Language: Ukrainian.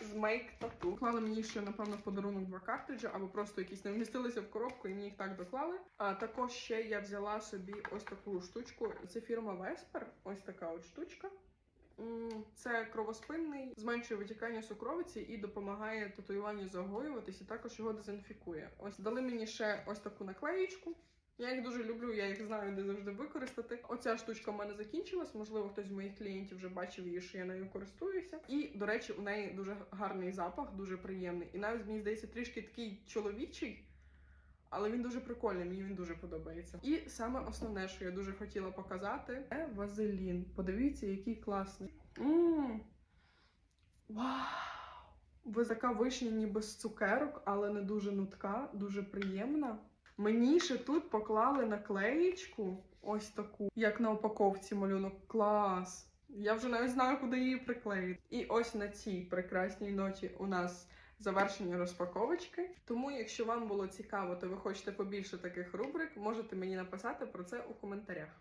з Make Tattoo. Клали мені ще, напевно, в подарунок два картриджі, або просто якісь не вмістилися в коробку і мені їх так доклали. А також ще я взяла собі ось таку штучку. Це фірма Vesper. Ось така от штучка. Це кровоспинний, зменшує витікання сукровиці і допомагає татуюванню загоюватись, і також його дезінфікує. Ось дали мені ще ось таку наклеїчку. Я їх дуже люблю, я їх знаю, де завжди використати. Оця штучка в мене закінчилась. Можливо, хтось з моїх клієнтів вже бачив її, що я нею користуюся. І, до речі, у неї дуже гарний запах, дуже приємний. І навіть мені здається, трішки такий чоловічий. Але він дуже прикольний, мені він дуже подобається. І саме основне, що я дуже хотіла показати, це вазелін. Подивіться, який класний. Мм. Вау! Ви така вишня ніби з цукерок, але не дуже нутка, дуже приємна. Мені ще тут поклали наклеєчку ось таку, як на упаковці малюнок. Клас! Я вже навіть знаю, куди її приклеїти. І ось на цій прекрасній ноті у нас завершення розпаковочки. Тому, якщо вам було цікаво, то ви хочете побільше таких рубрик, можете мені написати про це у коментарях.